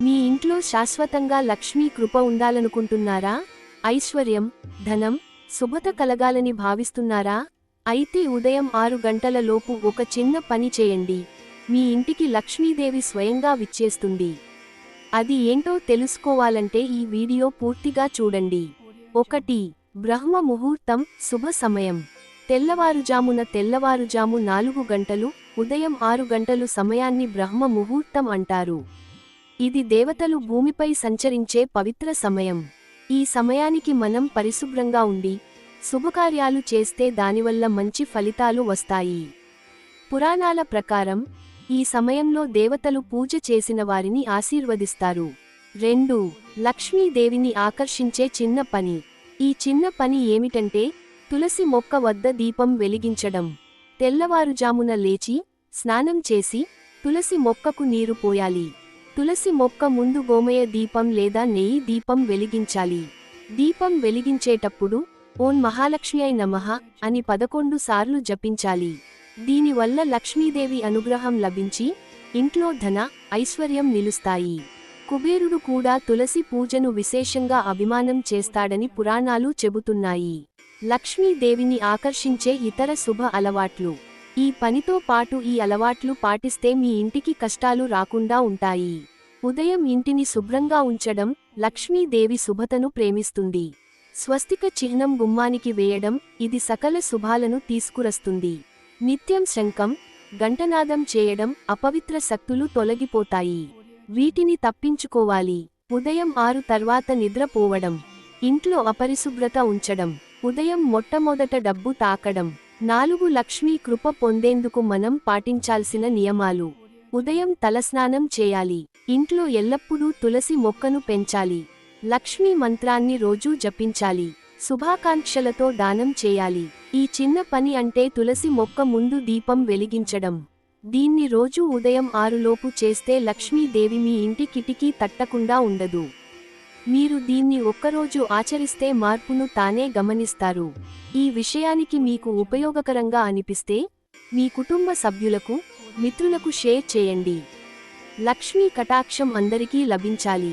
మీ ఇంట్లో శాశ్వతంగా లక్ష్మీ కృప ఉండాలనుకుంటున్నారా? ఐశ్వర్యం ధనం శుభత కలగాలని భావిస్తున్నారా? అయితే ఉదయం ఆరు గంటల లోపు ఒక చిన్న పని చేయండి. మీ ఇంటికి లక్ష్మీదేవి స్వయంగా విచ్చేస్తుంది. అది ఏంటో తెలుసుకోవాలంటే ఈ వీడియో పూర్తిగా చూడండి. ఒకటి బ్రహ్మ ముహూర్తం శుభ సమయం. తెల్లవారుజామున తెల్లవారుజాము నాలుగు గంటలు ఉదయం ఆరు గంటలు సమయాన్ని బ్రహ్మ ముహూర్తం అంటారు. ఇది దేవతలు భూమిపై సంచరించే పవిత్ర సమయం. ఈ సమయానికి మనం పరిశుభ్రంగా ఉండి శుభకార్యాలు చేస్తే దానివల్ల మంచి ఫలితాలు వస్తాయి. పురాణాల ప్రకారం ఈ సమయంలో దేవతలు పూజ చేసిన వారిని ఆశీర్వదిస్తారు. రెండు లక్ష్మీదేవిని ఆకర్షించే చిన్న పని. ఈ చిన్న పని ఏమిటంటే తులసి మొక్క వద్ద దీపం వెలిగించడం. తెల్లవారుజామున లేచి స్నానం చేసి తులసి మొక్కకు నీరు పోయాలి. తులసి మొక్క ముందు గోమయ దీపం లేదా నెయ్యి దీపం వెలిగించాలి. దీపం వెలిగించేటప్పుడు ఓం మహాలక్ష్మి నమః అని పదకొండు సార్లు జపించాలి. దీనివల్ల లక్ష్మీదేవి అనుగ్రహం లభించి ఇంట్లో ధన ఐశ్వర్యం నిలుస్తాయి. కుబేరుడు కూడా తులసి పూజను విశేషంగా అభిమానం చేస్తాడని పురాణాలు చెబుతున్నాయి. లక్ష్మీదేవిని ఆకర్షించే ఇతర శుభ అలవాట్లు ఈ పనితో పాటు ఈ అలవాట్లు పాటిస్తే మీ ఇంటికి కష్టాలు రాకుండా ఉంటాయి. ఉదయం ఇంటిని శుభ్రంగా ఉంచడం లక్ష్మీదేవి శుభతను ప్రేమిస్తుంది. స్వస్తిక చిహ్నం గుమ్మానికి వేయడం ఇది సకల శుభాలను తీసుకురస్తుంది. నిత్యం శంఖం గంటనాదం చేయడం అపవిత్ర శక్తులు తొలగిపోతాయి. వీటిని తప్పించుకోవాలి. ఉదయం ఆరు తర్వాత నిద్రపోవడం. ఇంట్లో అపరిశుభ్రత ఉంచడం. ఉదయం మొట్టమొదట డబ్బు తాకడం. నాలుగు లక్ష్మీ కృప పొందేందుకు మనం పాటించాల్సిన నియమాలు. ఉదయం తలస్నానం చేయాలి. ఇంట్లో ఎల్లప్పుడూ తులసి మొక్కను పెంచాలి. లక్ష్మీ మంత్రాన్ని రోజూ జపించాలి. శుభాకాంక్షలతో దానం చేయాలి. ఈ చిన్న పని అంటే తులసి మొక్క ముందు దీపం వెలిగించడం. దీన్ని రోజూ ఉదయం ఆరులోపు చేస్తే లక్ష్మీదేవి మీ ఇంటి కిటికీ తట్టకుండా ఉండదు. మీరు దీన్ని ఒక్కరోజు ఆచరిస్తే మార్పును తానే గమనిస్తారు. ఈ విషయానికి మీకు ఉపయోగకరంగా అనిపిస్తే మీ కుటుంబ సభ్యులకు మిత్రులకు షేర్ చేయండి. లక్ష్మీ కటాక్షం అందరికీ లభించాలి.